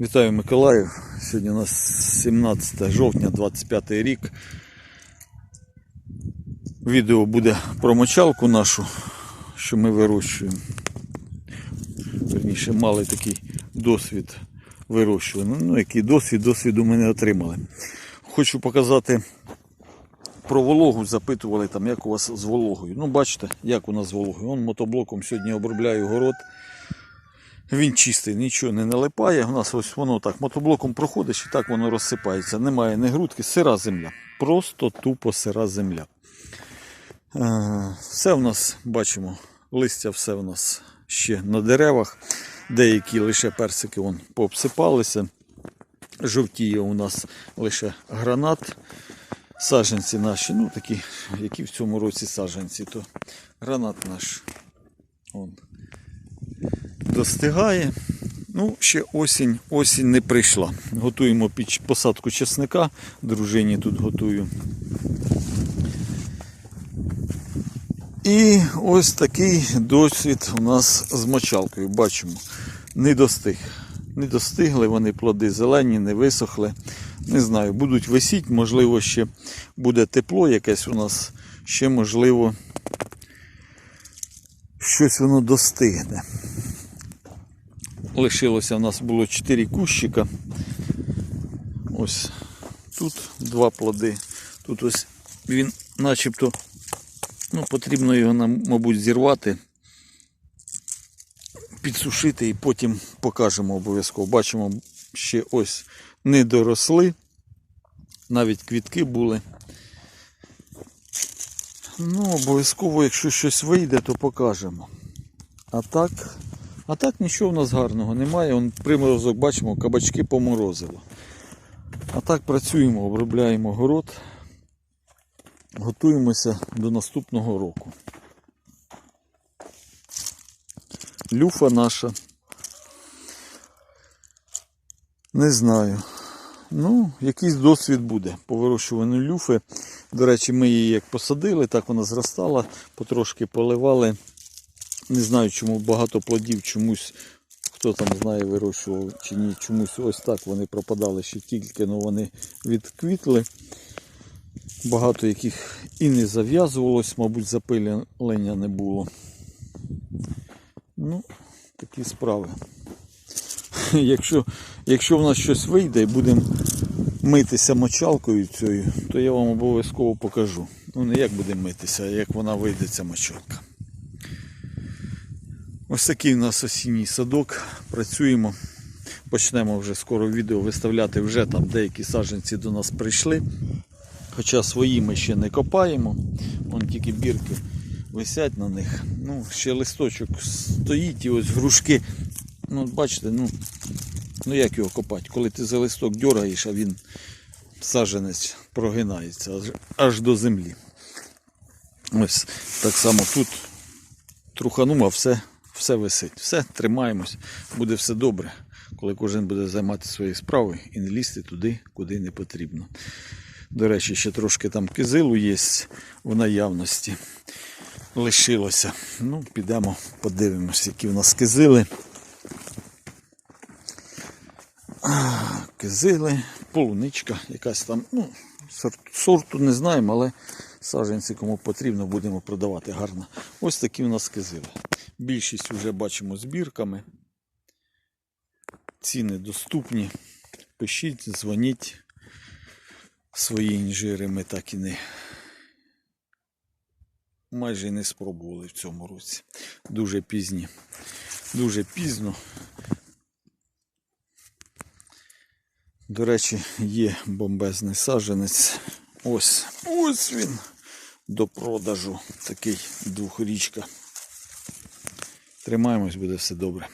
Вітаю Миколаїв. Сьогодні у нас 17 жовтня 25 рік. Відео буде про мочалку нашу, що ми вирощуємо. Верніше, мали такий досвід вирощування. Ну, який досвід, досвіду ми не отримали. Хочу показати про вологу. Запитували там, як у вас з вологою. Ну, бачите, як у нас з вологою. Вон мотоблоком сьогодні обробляю город. Він чистий, нічого не налипає. У нас ось воно так мотоблоком проходиш і так воно розсипається. Немає ні грудки, сира земля. Просто тупо сира земля. Е, Все в нас бачимо, листя все в нас ще на деревах. Деякі лише персики вон пообсипалися. Жовтіє у нас лише гранат. Саджанці наші, ну такі, які в цьому році саджанці, то гранат наш. Вон, достигає. Ну, ще осінь, осінь не прийшла. Готуємо посадку чесника. Дружині тут готую. І ось такий досвід у нас з мочалкою. Бачимо, не достиг. Не достигли вони плоди зелені, не висохли. Не знаю, будуть висіти, можливо, ще буде тепло якесь у нас, ще можливо щось воно достигне. Лишилося в нас було 4 кущика. Ось тут два плоди. Тут ось він начебто ну, потрібно його нам, мабуть, зірвати, підсушити і потім покажемо обов'язково. Бачимо, ще ось не доросли, навіть квітки були. Ну, обов'язково, якщо щось вийде, то покажемо. А так, а так нічого в нас гарного немає. Он приморозок бачимо, кабачки поморозило. А так працюємо, обробляємо город, готуємося до наступного року. Люфа наша. Не знаю. Ну, якийсь досвід буде по вирощуванню люфи. До речі, ми її як посадили, так вона зростала, потрошки поливали. Не знаю, чому багато плодів чомусь, хто там знає, вирощував чи ні, чомусь ось так вони пропадали ще тільки, але вони відквітли. Багато яких і не зав'язувалось, мабуть, запилення не було. Ну, такі справи. Якщо, якщо в нас щось вийде і будемо митися мочалкою цією, то я вам обов'язково покажу. Ну не як будемо митися, а як вона вийде ця мочалка. Ось такий у нас осінній садок. Працюємо. Почнемо вже скоро відео виставляти. Вже там деякі саджанці до нас прийшли. Хоча свої ми ще не копаємо. Вон тільки бірки висять на них. Ну, ще листочок стоїть і ось грушки. Ну, бачите, ну, ну як його копати? Коли ти за листок дергаєш, а він саджанець прогинається аж, аж до землі. Ось так само тут труханув, а все, все висить. Все, тримаємось, буде все добре, коли кожен буде займатися своєю справою і не лізти туди, куди не потрібно. До речі, ще трошки там кизилу є в наявності. Лишилося. Ну, підемо, подивимось, які в нас кизили. Кизили, полуничка якась там. Ну, сорту не знаємо, але саджанці кому потрібно, будемо продавати гарно. Ось такі у нас кизили. Більшість вже бачимо збірками. Ціни доступні. Пишіть, дзвоніть. Свої інжири ми так і не майже не спробували в цьому році. Дуже пізні. Дуже пізно. До речі, є бомбезний саджанець. Ось, ось він до продажу. Такий двохрічка. Тримаємось, буде все добре.